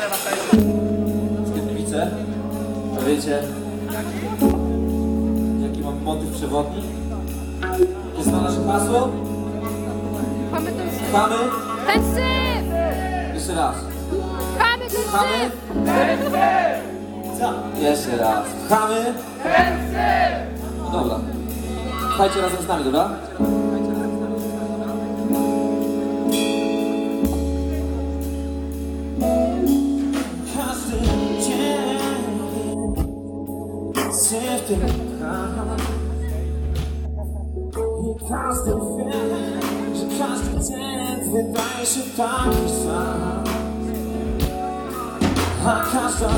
lewa stajesz. Widzę, to wiecie, jaki mam motyw przewodni? Jest to nasze hasło? Chamy ten syf! Chamy, Ten syf! jeszcze raz. Chamy ten Chamy, syf! jeszcze raz. Chamy, no dobra. Chajcie razem z nami, dobra? Syf tym kocham. I każdy wie, że każdy dzień wydaje się taki sam. A każda,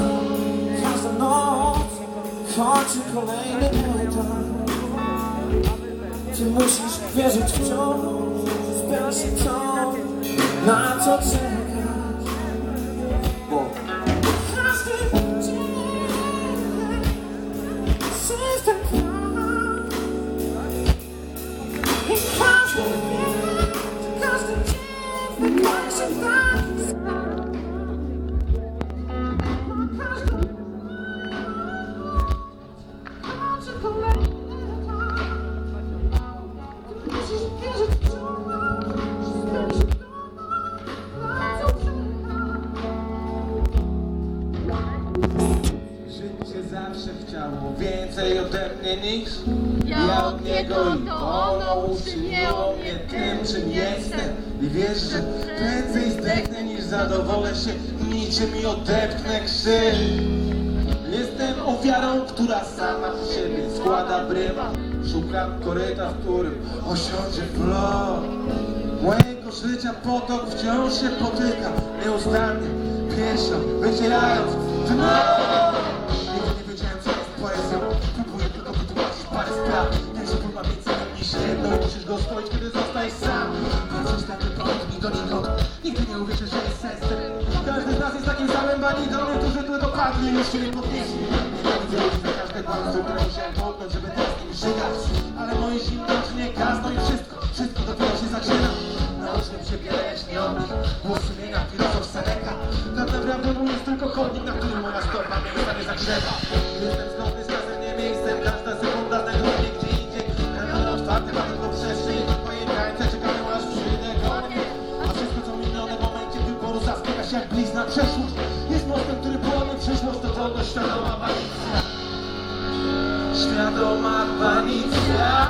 każda noc kończy kolejny etap Ty musisz wierzyć wciąż, że spełni się to, na co czekasz sister. Życie zawsze chciało. Więcej ode mnie niż Ja od niego i ono uczyniło mnie tym, czym jestem. I wiesz, że prędzej zdechnę niż zadowolę się. Niczym i odepchnę krzyż. Jestem ofiarą, która sama w siebie składa brywa Szukam koryta, w którym osiądzie flow Mojego życia potok wciąż się potyka. Nieustannie, pieszo, wycierając dno Wrócisz taki podobni donikąd Nigdy nie uwierzysz, że jest sensem Każdy z nas jest takim samym banitą Niektórzy tu dopadli, już się nie podnieśli za każde kłamstwo, które musiałem połknąć, żeby teraz nim żygać Ale moje zimno nie gasną i wszystko, wszystko dopiero się zaczyna. Nauczyłem się lecz nie nich Głos sumienia, filozof Seneca Tak naprawdę mój jest tylko chodnik, na którym moja stopa nieustannie zagrzewa Jestem zgodny z Się jak blizna przeszłość. Jest mostem, który połamie przyszłość To wolność świadoma banicja Świadoma banicja